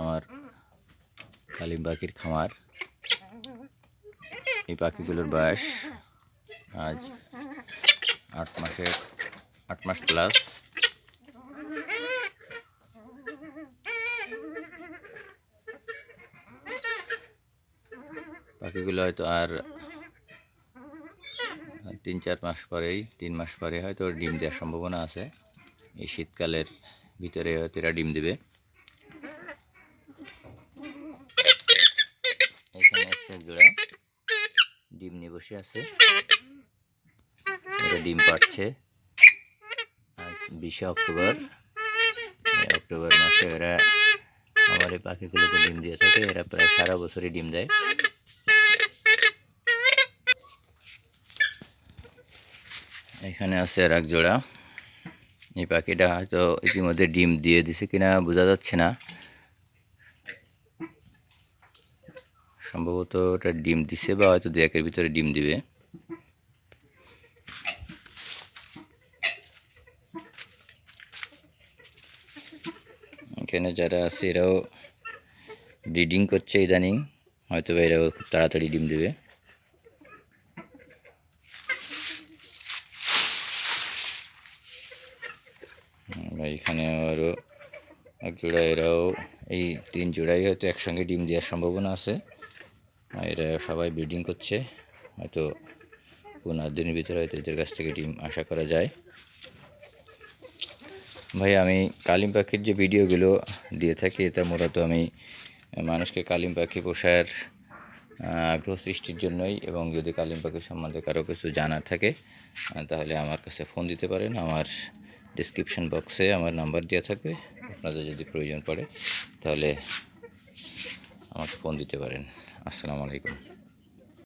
আমার কালিম পাখির খামার। এই পাখিগুলোর বয়স আজ আট মাসের, আট মাস প্লাস পাখিগুলো হয়তো আর তিন চার মাস পরেই, তিন মাস পরে হয়তো ডিম দেওয়ার সম্ভাবনা আছে। এই শীতকালের ভিতরে হয়তো এরা ডিম দেবে এখানে আছে এক জোড়া ডিম নিয়ে বসে আছে। এরা ডিম পাড়ছে। আজ বিশে অক্টোবর। অক্টোবর মাসে এরা আমার এই পাখিগুলোকে ডিম দিয়ে থাকে। এরা প্রায় সারা বছরই ডিম দেয়। এখানে আছে আর এক জোড়া। এই পাখিটা হয়তো ইতিমধ্যে ডিম দিয়ে দিছে কিনা বোঝা যাচ্ছে না। সম্ভবত ওটা ডিম দিছে বা হয়তো দু একের ভিতরে ডিম দিবে। এখানে যারা আছে এরাও ব্রিডিং করছে ইদানিং হয়তো বা এরাও খুব তাড়াতাড়ি ডিম দেবে। উম, এইখানে আরও এক জোড়া এরাও এই তিন জোড়াই হয়তো একসঙ্গে ডিম দেওয়ার সম্ভাবনা আছে। এরা সবাই ব্রিডিং করছে। হয়তো পনেরো দিনের ভিতরে হয়তো এদের কাছ থেকে ডিম আশা করা যায়। ভাই, আমি কালিম পাখির যে ভিডিওগুলো দিয়ে থাকি, এটা মূলত আমি মানুষকে কালিম পাখি পোষার আগ্রহ সৃষ্টির জন্যই এবং যদি কালিম পাখি সম্বন্ধে কারও কিছু জানার থাকে তাহলে আমার কাছে ফোন দিতে পারেন। আমার ডিসক্রিপশন বক্সে আমার নাম্বার দেওয়া থাকবে। আপনাদের যদি প্রয়োজন পড়ে, তাহলে আমাকে ফোন দিতে পারেন। আসসালামু আলাইকুম।